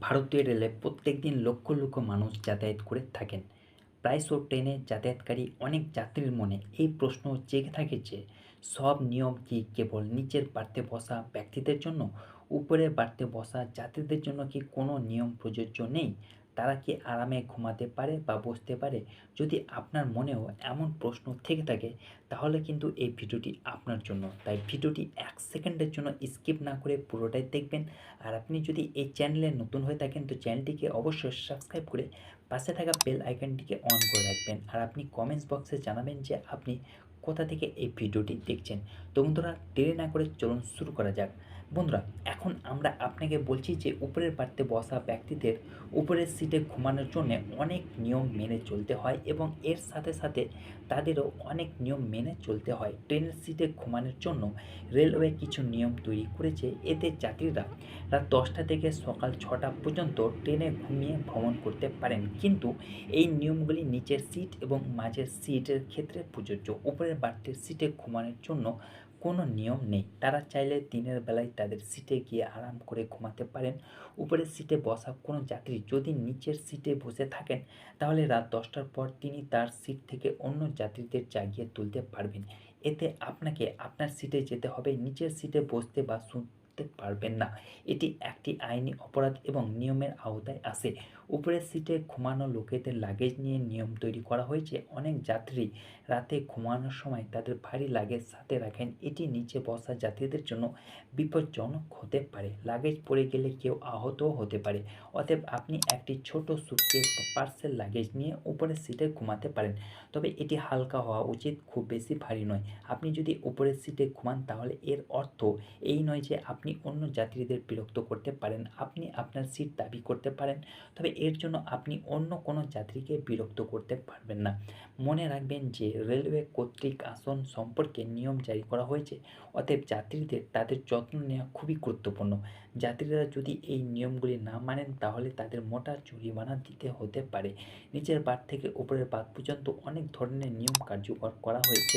ভারতীয় রেলে প্রত্যেক দিন লক্ষ লক্ষ মানুষ যাতায়াত করে থাকেন। প্রায়শ ট্রেনে যাতায়াতকারী অনেক যাত্রীর মনে এই প্রশ্ন জেগে থাকে যে, সব নিয়ম কি কেবল নিচের বাড়তে বসা ব্যক্তিদের জন্য? উপরে বাড়তে বসা যাত্রীদের জন্য কি কোনো নিয়ম প্রযোজ্য নেই? তারা কি আরামে ঘুমাতে পারে বা বসতে পারে? যদি আপনার মনেও এমন প্রশ্ন থেকে থাকে, তাহলে কিন্তু এই ভিডিওটি আপনার জন্য। তাই ভিডিওটি এক সেকেন্ডের জন্য স্কিপ না করে পুরোটাই দেখবেন। আর আপনি যদি এই চ্যানেলে নতুন হয়ে থাকেন, তো চ্যানেলটিকে অবশ্যই সাবস্ক্রাইব করে পাশে থাকা বেল আইকনটিকে অন করে রাখবেন। আর আপনি কমেন্টস বক্সে জানাবেন যে আপনি কোথা থেকে এই ভিডিওটি দেখছেন। তো বন্ধুরা, দেরি না করে চলুন শুরু করা যাক। বন্ধুরা, এখন আমরা আপনাকে বলছি যে উপরের পার্তে বসা ব্যক্তিদের উপরের সিটে ঘুমানোর জন্য অনেক নিয়ম মেনে চলতে হয় এবং এর সাথে সাথে তাদেরও অনেক নিয়ম মেনে চলতে হয়। ট্রেনের সিটে ঘুমানোর জন্য রেলওয়ে কিছু নিয়ম তৈরি করেছে। এতে যাত্রীরা রাত দশটা থেকে সকাল ছটা পর্যন্ত ট্রেনে ঘুমিয়ে ভ্রমণ করতে পারেন। কিন্তু এই নিয়মগুলি নিচের সিট এবং মাঝের সিটের ক্ষেত্রে প্রযোজ্য। উপরের বার্থের সিটে ঘুমানোর জন্য কোনো নিয়ম নেই। তারা চাইলে দিনের বেলায় তাদের সিটে গিয়ে আরাম করে ঘুমাতে পারেন। উপরের সিটে বসা কোনো যাত্রী যদি নিচের সিটে বসে থাকেন, তাহলে রাত দশটার পর তিনি তার সিট থেকে অন্য যাত্রীদের জাগিয়ে তুলতে পারবেন। এতে আপনাকে আপনার সিটে যেতে হবে। নিচের সিটে বসতে বা শুনতে পারবেন না। এটি একটি আইনি অপরাধ এবং নিয়মের আওতায় আসে। উপরের সিটে ঘুমানো লোকেদের লাগেজ নিয়ে নিয়ম তৈরি করা হয়েছে। অনেক যাত্রী রাতে ঘুমানোর সময় তাদের ভারী লাগেজ সাথে রাখেন। এটি নিচে বসা যাত্রীদের জন্য বিপজ্জনক হতে পারে। লাগেজ পড়ে গেলে কেউ আহতও হতে পারে। অতএব আপনি একটি ছোট সুটকেস বা পার্সেল লাগেজ নিয়ে উপরের সিটে ঘুমাতে পারেন। তবে এটি হালকা হওয়া উচিত, খুব বেশি ভারী নয়। আপনি যদি উপরের সিটে ঘুমান তাহলে এর অর্থ এই নয় যে আপনি অন্য যাত্রীদের বিরক্ত করতে পারেন, আপনি আপনার সিট দাবি করতে পারেন, তবে এর জন্য আপনি অন্য কোনো যাত্রীকে বিরক্ত করতে পারবেন না। মনে রাখবেন যে রেলওয়ে কর্তৃক আসন সম্পর্কে নিয়ম জারি করা হয়েছে, অতএব যাত্রীদের তাদের যত্ন নেওয়া খুবই গুরুত্বপূর্ণ। যাত্রীরা যদি এই নিয়মগুলি না মানেন, তাহলে তাদের মোটা জরিমানা দিতে হতে পারে। নিচের বাদ থেকে উপরের বাদ পর্যন্ত অনেক ধরনের নিয়ম কার্যকর করা হয়েছে।